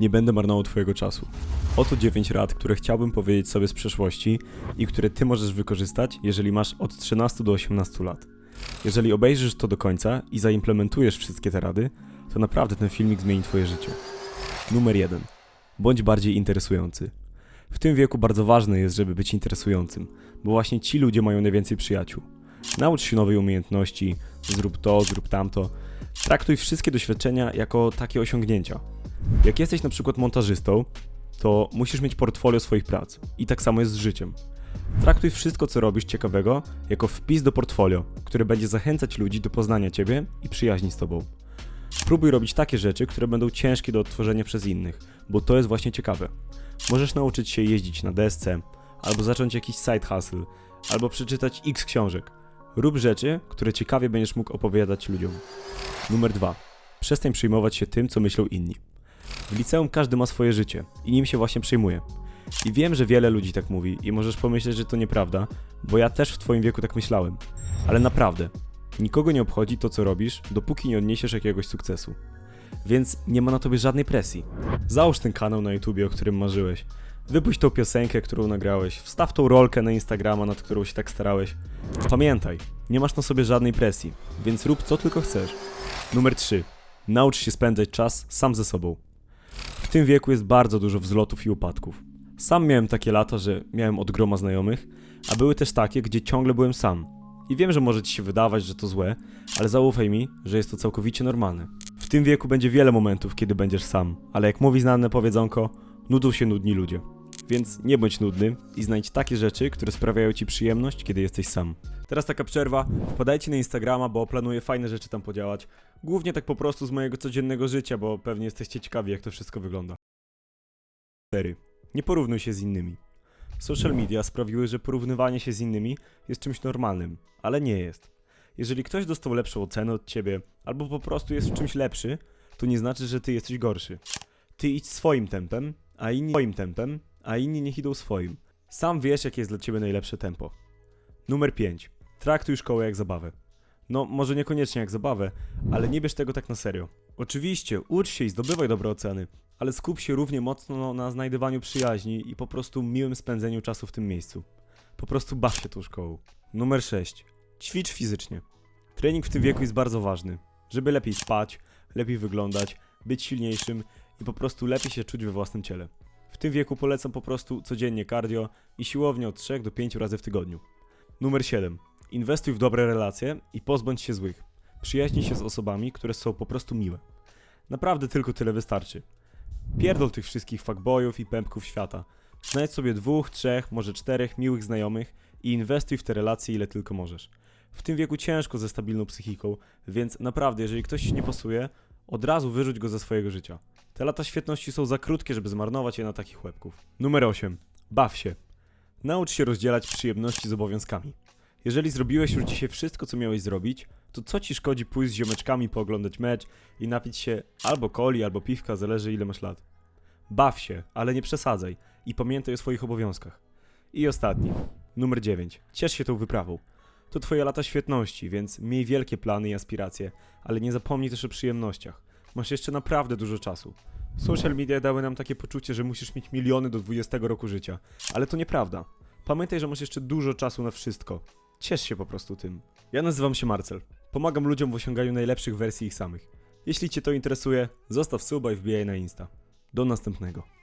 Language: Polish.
Nie będę marnował Twojego czasu. Oto 9 rad, które chciałbym powiedzieć sobie z przeszłości i które Ty możesz wykorzystać, jeżeli masz od 13 do 18 lat. Jeżeli obejrzysz to do końca i zaimplementujesz wszystkie te rady, to naprawdę ten filmik zmieni Twoje życie. Numer 1. Bądź bardziej interesujący. W tym wieku bardzo ważne jest, żeby być interesującym, bo właśnie ci ludzie mają najwięcej przyjaciół. Naucz się nowej umiejętności, zrób to, zrób tamto. Traktuj wszystkie doświadczenia jako takie osiągnięcia. Jak jesteś na przykład montażystą, to musisz mieć portfolio swoich prac. I tak samo jest z życiem. Traktuj wszystko, co robisz ciekawego, jako wpis do portfolio, które będzie zachęcać ludzi do poznania ciebie i przyjaźni z tobą. Próbuj robić takie rzeczy, które będą ciężkie do odtworzenia przez innych, bo to jest właśnie ciekawe. Możesz nauczyć się jeździć na desce, albo zacząć jakiś side hustle, albo przeczytać x książek. Rób rzeczy, które ciekawie będziesz mógł opowiadać ludziom. Numer 2. Przestań przejmować się tym, co myślą inni. W liceum każdy ma swoje życie i nim się właśnie przejmuje. I wiem, że wiele ludzi tak mówi i możesz pomyśleć, że to nieprawda, bo ja też w twoim wieku tak myślałem. Ale naprawdę, nikogo nie obchodzi to, co robisz, dopóki nie odniesiesz jakiegoś sukcesu. Więc nie ma na tobie żadnej presji. Załóż ten kanał na YouTubie, o którym marzyłeś. Wypuść tą piosenkę, którą nagrałeś. Wstaw tą rolkę na Instagrama, nad którą się tak starałeś. Pamiętaj, nie masz na sobie żadnej presji, więc rób co tylko chcesz. Numer 3. Naucz się spędzać czas sam ze sobą. Tym wieku jest bardzo dużo wzlotów i upadków. Sam miałem takie lata, że miałem od groma znajomych, a były też takie, gdzie ciągle byłem sam. I wiem, że może ci się wydawać, że to złe, ale zaufaj mi, że jest to całkowicie normalne. W tym wieku będzie wiele momentów, kiedy będziesz sam, ale jak mówi znane powiedzonko, nudzą się nudni ludzie. Więc nie bądź nudny i znajdź takie rzeczy, które sprawiają ci przyjemność, kiedy jesteś sam. Teraz taka przerwa, wpadajcie na Instagrama, bo planuję fajne rzeczy tam podziałać. Głównie tak po prostu z mojego codziennego życia, bo pewnie jesteście ciekawi, jak to wszystko wygląda. 4. Nie porównuj się z innymi. Social media sprawiły, że porównywanie się z innymi jest czymś normalnym, ale nie jest. Jeżeli ktoś dostał lepszą ocenę od ciebie, albo po prostu jest w czymś lepszy, to nie znaczy, że ty jesteś gorszy. Ty idź swoim tempem, a inni swoim tempem, a inni niech idą swoim. Sam wiesz, jakie jest dla ciebie najlepsze tempo. Numer 5. Traktuj szkołę jak zabawę. No, może niekoniecznie jak zabawę, ale nie bierz tego tak na serio. Oczywiście, ucz się i zdobywaj dobre oceny, ale skup się równie mocno na znajdywaniu przyjaźni i po prostu miłym spędzeniu czasu w tym miejscu. Po prostu baw się tą szkołą. Numer 6. Ćwicz fizycznie. Trening w tym wieku jest bardzo ważny, żeby lepiej spać, lepiej wyglądać, być silniejszym i po prostu lepiej się czuć we własnym ciele. Tym wieku polecam po prostu codziennie cardio i siłownię od 3 do 5 razy w tygodniu. Numer 7. Inwestuj w dobre relacje i pozbądź się złych. Przyjaźnij się z osobami, które są po prostu miłe. Naprawdę tylko tyle wystarczy. Pierdol tych wszystkich fuckboyów i pępków świata. Znajdź sobie dwóch, trzech, może czterech miłych znajomych i inwestuj w te relacje ile tylko możesz. W tym wieku ciężko ze stabilną psychiką, więc naprawdę, jeżeli ktoś ci nie pasuje, od razu wyrzuć go ze swojego życia. Te lata świetności są za krótkie, żeby zmarnować je na takich łebków. Numer 8. Baw się. Naucz się rozdzielać przyjemności z obowiązkami. Jeżeli zrobiłeś już dzisiaj wszystko, co miałeś zrobić, to co ci szkodzi pójść z ziomeczkami pooglądać mecz i napić się albo coli, albo piwka, zależy ile masz lat. Baw się, ale nie przesadzaj i pamiętaj o swoich obowiązkach. I ostatni, numer 9. Ciesz się tą wyprawą. To twoje lata świetności, więc miej wielkie plany i aspiracje, ale nie zapomnij też o przyjemnościach. Masz jeszcze naprawdę dużo czasu. Social media dały nam takie poczucie, że musisz mieć miliony do 20 roku życia, ale to nieprawda. Pamiętaj, że masz jeszcze dużo czasu na wszystko. Ciesz się po prostu tym. Ja nazywam się Marcel. Pomagam ludziom w osiąganiu najlepszych wersji ich samych. Jeśli Cię to interesuje, zostaw suba i wbijaj na Insta. Do następnego.